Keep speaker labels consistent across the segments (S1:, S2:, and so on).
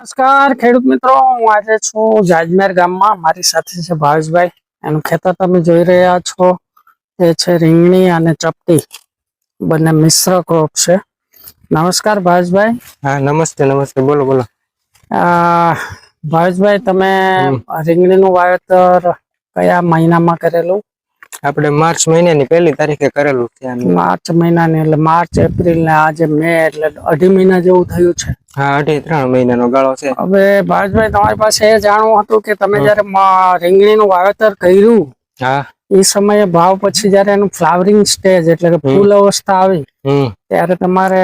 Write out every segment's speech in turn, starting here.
S1: નમસ્કાર ખેડૂત મિત્રો. હું આજે છું જાજમેર ગામમાં. મારી સાથે છે ભાવેશભાઈ. એનું ખેતર તમે જોઈ રહ્યા છો. એ છે રીંગણી અને ચપટી. બંને મિશ્ર ક્રોપ છે. નમસ્કાર ભાવેશભાઈ.
S2: હા નમસ્તે નમસ્તે. બોલો બોલો.
S1: ભાવેશભાઈ તમે રીંગણીનું વાવેતર કયા મહિનામાં કરેલું?
S2: આપણે માર્ચ મહિનાની પહેલી તારીખે કરેલું છે
S1: માર્ચ મહિનાની એટલે માર્ચ એપ્રિલ ને આજે મે એટલે અઢી મહિના જેવું થયું છે.
S2: હા અઢી ત્રણ મહિનાનો ગાળો છે.
S1: હવે ભાવેશભાઈ તમારી પાસે એ જાણવું હતું કે તમે જયારે રીંગણીનું વાવેતર કર્યું
S2: હા.
S1: એ સમયે ભાવ પછી જયારે એનું ફ્લાવરિંગ સ્ટેજ એટલે કે ફૂલ અવસ્થા આવી ત્યારે તમારે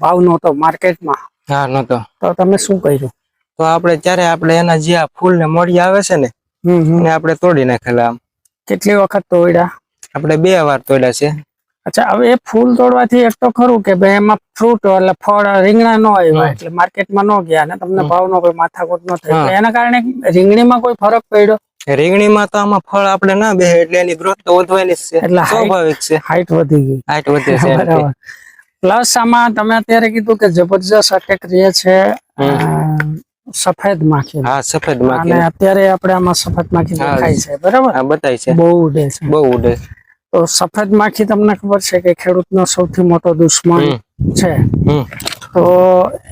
S1: ભાવ નહોતો માર્કેટમાં.
S2: હા નહોતો.
S1: તો તમે શું કર્યું?
S2: તો આપણે ત્યારે આપણે એના જે આ ફૂલ ને મળી આવે છે ને. એને આપણે તોડી નાખેલા આમ.
S1: કેટલી વખત તોડ્યા?
S2: આપણે બે વાર તોડ્યા છે.
S1: અચ્છા હવે એ ફૂલ તોડવાથી એક તો ખરું કે ભાઈ એમાં ફ્રૂટ એટલે ફળ રીંગણા ન આવ્યા એટલે માર્કેટમાં ન ગયા ને તમને
S2: ભાવ
S1: નો કોઈ માથાકૂટ ન થઈ એના કારણે રીંગણીમાં કોઈ ફરક પડ્યો?
S2: રીંગણીમાં તો આમાં ફળ આપણે ના બે એટલે એની ગ્રોથ તો વધવાની છે.
S1: એટલે
S2: સ્વાભાવિક છે.
S1: હાઈટ વધી ગઈ.
S2: હાઈટ વધે છે
S1: પ્લસ આમાં તમે અત્યારે કીધું કે જબરજસ્ત અટેક રહે છે. સફેદ માખી.
S2: હા સફેદ
S1: અને અત્યારે આપણે આમાં સફેદ માખી દેખાય છે બરાબર?
S2: હા બતાય છે.
S1: બહુ ઉડે છે.
S2: બહુ ઉડે.
S1: તો સફેદ માખી તમને ખબર છે કે ખેડૂતનો સૌથી મોટો દુશ્મન છે. તો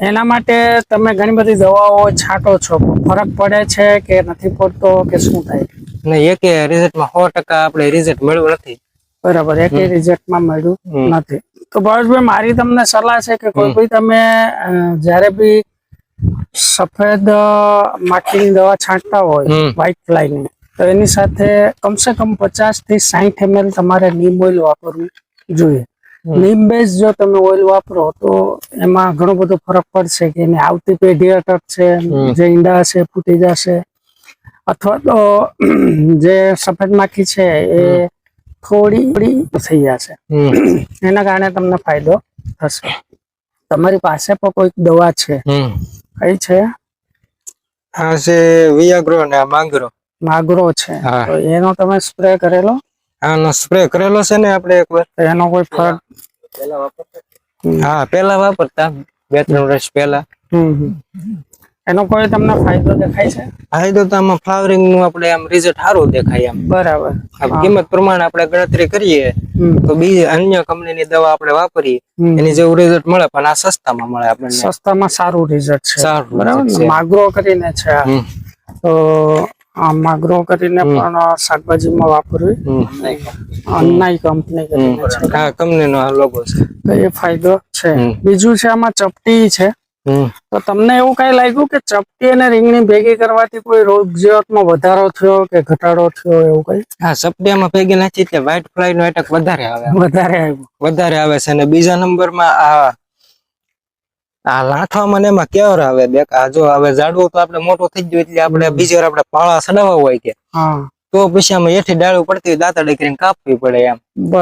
S1: એના માટે તમે ઘણી બધી દવાઓ છાંટો છો. ફરક પડે છે કે નથી પડતો કે શું થાય?
S2: ને એકે રિઝલ્ટમાં સો ટકા આપણે રિઝલ્ટ મળ્યું નથી.
S1: બરાબર એક રિઝલ્ટમાં મળ્યું નથી. તો ભાવેશભાઈ મારી તમને સલાહ છે કે કોઈ
S2: ભી
S1: બી તમે જ્યારે બી સફેદ માટીની દવા છાંટતા હોય
S2: હમ.
S1: વ્હાઇટ ફ્લાયની તો એની સાથે કમસે કમ પચાસથી સાહીઠ ml તમારે નીમ ઓઇલ વાપરવું જોઈએ. નીમ બેઝ જો તમે ઓઇલ વાપરો તો એમાં ઘણો બધો ફરક પડશે કે એની આવતી પેઢી અટકશે. જે ઈંડા છે ફૂટી જશે. અથવા તો જે સફેદ માખી છે એ થોડી થોડી થઈ જશે. એના કારણે તમને ફાયદો થશે. તમારી પાસે પણ કોઈક દવા છે. કઈ છે?
S2: આ છે વિયાગ્રો ને આ માંગરો.
S1: માગરો છે.
S2: હા.
S1: તો એનો તમે સ્પ્રે કરેલો?
S2: આનો સ્પ્રે કરેલો છે ને આપણે એકવાર.
S1: એનો કોઈ ફરક વાપરતા?
S2: હા પેલા વાપરતા. બે ત્રણ વર્ષ પહેલા.
S1: હમ હમ. એનો કોઈ તમને ફાયદો દેખાય છે?
S2: ફાયદો તો આમાં ફ્લાવરિંગનું આપણે આમ રિઝલ્ટ સારું દેખાય આમ
S1: બરાબર
S2: કિંમત પ્રમાણે આપણે ગણતરી કરીએ તો બીજી અન્ય કંપનીની દવા આપણે વાપરીએ એની જેવું રિઝલ્ટ મળે પણ આ સસ્તામાં મળે આપણને.
S1: સસ્તામાં સારું રિઝલ્ટ છે.
S2: સારું
S1: બરાબર માગરો કરીને છે. તો આ માગરો કરીને પણ શાકભાજીમાં વાપરવી. અન્નાઈ કંપની કરીને છે.
S2: આ કંપનીનો આ લોગો છે.
S1: તો એ ફાયદો છે. બીજું છે આમાં ચપટી છે. તો તમને એવું કઈ લાગ્યું કે ચપટી અને રીંગણી ભેગી કરવાથી કોઈ રોગ જીવતમાં વધારો થયો કે ઘટાડો થયો એવું કઈ?
S2: હા સપડિયામાં ભેગી નાખી એટલે વ્હાઈટ ફ્લાય નો એટેક વધારે આવે.
S1: વધારે
S2: વધારે આવે છે અને બીજા નંબરમાં આ આ લાઠવામાં ને એમાં કેવર આવે આ જો હવે ઝાડવું તો આપણે મોટું થઈ ગયું એટલે આપણે બીજી વાર આપણે પાળા સડાવવા હોય કે. તો પછી આમાં એઠી ડાળું પડતી હોય દાંતરડી કરીને કાપવી પડે એમ.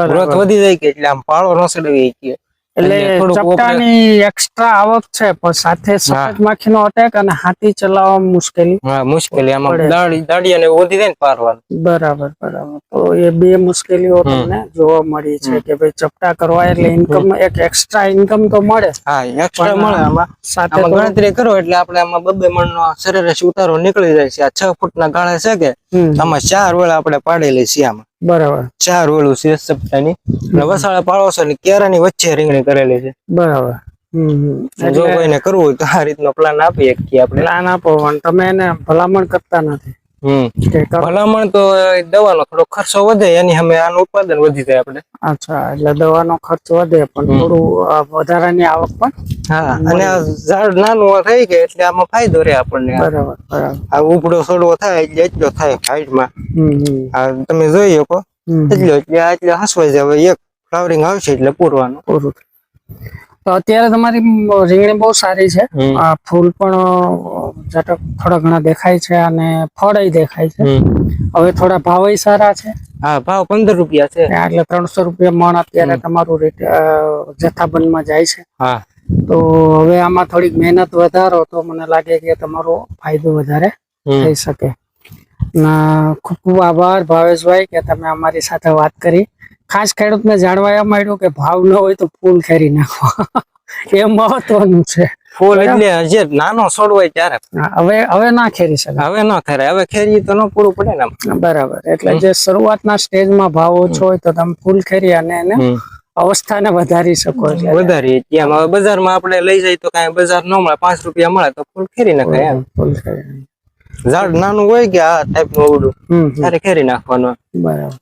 S2: ગ્રોથ વધી જાય કે એટલે આમ પાળો ન સડાવી કે.
S1: એટલે ચપટાની એક્સ્ટ્રા આવક છે પણ સાથે સફેદ માખીનો અટેક અને હાથી ચલાવવામાં મુશ્કેલી.
S2: હા મુશ્કેલી. આમાં દાડી દાડી અને વધી જાય ને પારવાનું
S1: બરાબર બરાબર. તો એ બે મુશ્કેલીઓ તમને જોવા મળી છે કે ભાઈ ચપટા કરવા એટલે ઇન્કમ એક એક્સ્ટ્રા ઇન્કમ તો મળે.
S2: હા એક્સ્ટ્રા મળે. આમાં
S1: સાથે
S2: ગણતરી કરો એટલે આપણે આમાં બબે મણ નો સરેરાશ ઉતારો નીકળી જાય છે. આ છ ફૂટ ના ગાળે છે કે આમાં ચાર વેળા આપણે પાડેલી છે આમાં.
S1: બરાબર.
S2: ચાર ઓલું શેષ સપ્તાહની. અને વસાળે પાડો ને કેરાની વચ્ચે રીંગણી કરેલી છે.
S1: બરાબર.
S2: જો કોઈને કરવું હોય તો આ રીતનો પ્લાન આપીએ કે આપણે.
S1: પ્લાન આપો પણ તમે એને ભલામણ કરતા નથી.
S2: ભલામણ તો દવાનો થોડો ખર્ચો વધે એની સામે આનું ઉત્પાદન વધી જાય આપણે.
S1: અચ્છા એટલે દવાનો ખર્ચ વધે પણ થોડું વધારાની આવક પણ
S2: હા અને ઝાડ નાનું થઈ ગયા એટલે આમાં ફાયદો રહે આપણને.
S1: બરાબર બરાબર.
S2: આ ઉપડો સોડવો થાય એટલે એટલો થાય હાઈટમાં તમે જોઈ શકો. એટલો એટલે આ એટલે હસવાઈ જાય એક ફ્લાવરિંગ આવશે એટલે પૂરવાનું.
S1: પૂરું તો અત્યારે તમારી રીંગણી બહુ સારી છે. આ ફૂલ પણ ઝટક થોડા ઘણા દેખાય છે અને ફળ દેખાય છે. હવે થોડા ભાવય સારા છે.
S2: હા ભાવ પંદર રૂપિયા છે.
S1: એટલે ત્રણસો રૂપિયા મણ અત્યારે તમારું જથ્થાબંધમાં જાય છે.
S2: હા.
S1: તો હવે આમાં થોડીક મહેનત વધારો તો મને લાગે કે તમારો ફાયદો વધારે થઈ શકે. ના ખૂબ ખૂબ આભાર ભાવેશભાઈ કે તમે અમારી સાથે વાત કરી. ખાસ ખેડૂતને જાણવા એમ મળ્યું કે ભાવ ન હોય તો ફૂલ ખેરી નાખો. એ મહત્વનું છે.
S2: ફૂલ એટલે જે નાનો છોડ હોય ત્યારે
S1: હવે હવે ના ખેરી શકે.
S2: હવે ન ખરે હવે ખેરી તો ન પૂરું પડે ને.
S1: બરાબર. એટલે જે શરૂઆતના સ્ટેજમાં ભાવ ઓછો હોય તો તમે ફૂલ ખેરી અને એને. અવસ્થાને વધારી શકો એટલે.
S2: વધારે ત્યાં હવે બજારમાં આપણે લઈ જાય તો કાંઈ બજાર ન મળે. પાંચ રૂપિયા મળે તો ફૂલ ખેરી નાખાય એમ.
S1: ફૂલ ખેરી
S2: ઝાડ નાનું હોય કે આ ટાઈપનું આવડું
S1: હમ હમ.
S2: ત્યારે ખેરી નાખવાનું.
S1: બરાબર.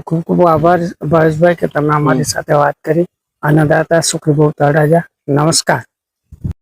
S1: ખૂબ ખૂબ આભાર. ભાવેશભાઈ કે તમે અમારી સાથે વાત કરી. અન્નદાતા સુખી ભવ તળાજા. નમસ્કાર.